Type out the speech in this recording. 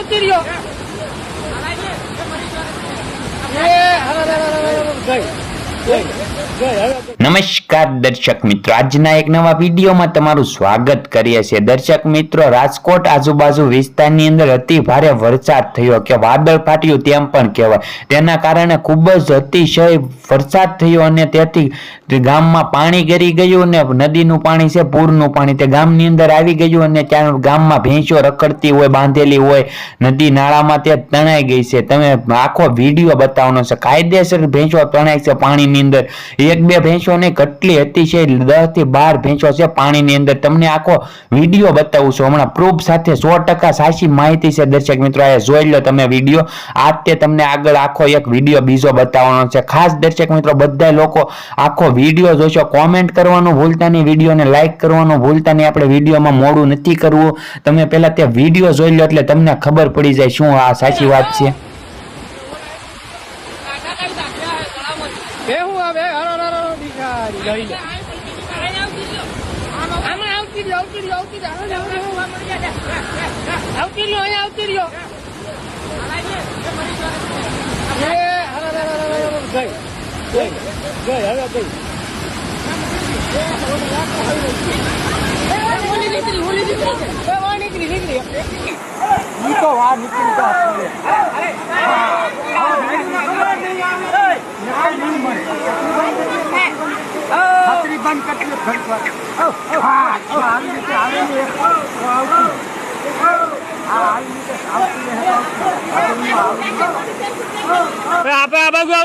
આવતી રહ્યો એ નમસ્કાર દર્શક મિત્રો. આજના એક નવા વિડીયોમાં તમારું સ્વાગત કરીએ છીએ. દર્શક મિત્રો, રાજકોટ આજુબાજુ વિસ્તારની અંદર અતિ ભારે વરસાદ થયો કે વાદળ ફાટ્યું તેમ પણ કહેવાય. તેના કારણે ખૂબ જ અતિશય વરસાદ થયો અને તેથી ગામમાં પાણી ગરી ગયું અને નદીનું પાણી છે, પૂરનું પાણી. તે ગામની અંદર આવી ગયું અને ત્યાં ગામમાં ભેંસો રખડતી હોય, બાંધેલી હોય, નદી નાળામાં તે તણાઈ ગઈ છે. તમે આખો વીડિયો બતાવવાનો છે. કાયદેસર ભેંસો તણાય છે પાણીની અંદર. એક બે ભેંસો ને કેટલી અતિશય દસથી બાર ભેંસો છે પાણીની અંદર. તમને આખો વીડિયો બતાવું છું. હમણાં પ્રૂફ સાથે સો ટકા સાચી માહિતી છે દર્શક મિત્રો. આ જોઈ લો તમે વીડિયો. આ તે તમને આગળ આખો એક વીડિયો બીજો બતાવવાનો છે. ખાસ દર્શક મિત્રો બધા લોકો આખો વીડિયો જોશો. કોમેન્ટ કરવાનું ભૂલતા નહીં. વિડીયોને લાઈક કરવાનું ભૂલતા નહીં. આપણે વિડીયોમાં મોડું નથી કરવું. તમે પહેલાં તે વીડિયો જોઈ લો એટલે તમને ખબર પડી જાય શું આ સાચી વાત છે. બે હું આવે હરો હરો ભિખારી લઈ લે આમાં આવતી રહ્યો આવતી આવતી રહ્યો અહીંયા આવતી રહ્યો એ હવે હવે હવે હવે ગઈ નીકળી નીકળી નીકળી નીકળી નીકળી નીકળી નીકળી નીકળી નીકળી નીકળી નીકળી નીકળી નીકળી નીકળી નીકળી નીકળી તો છત્રી બંધ કરતી ઘડી વાર. હા, હા, આવી રીતે આવેલી એક. તો આવતી. હા, આવી રીતે આવતી રહે તો આવતી. આપણે આ બાજુ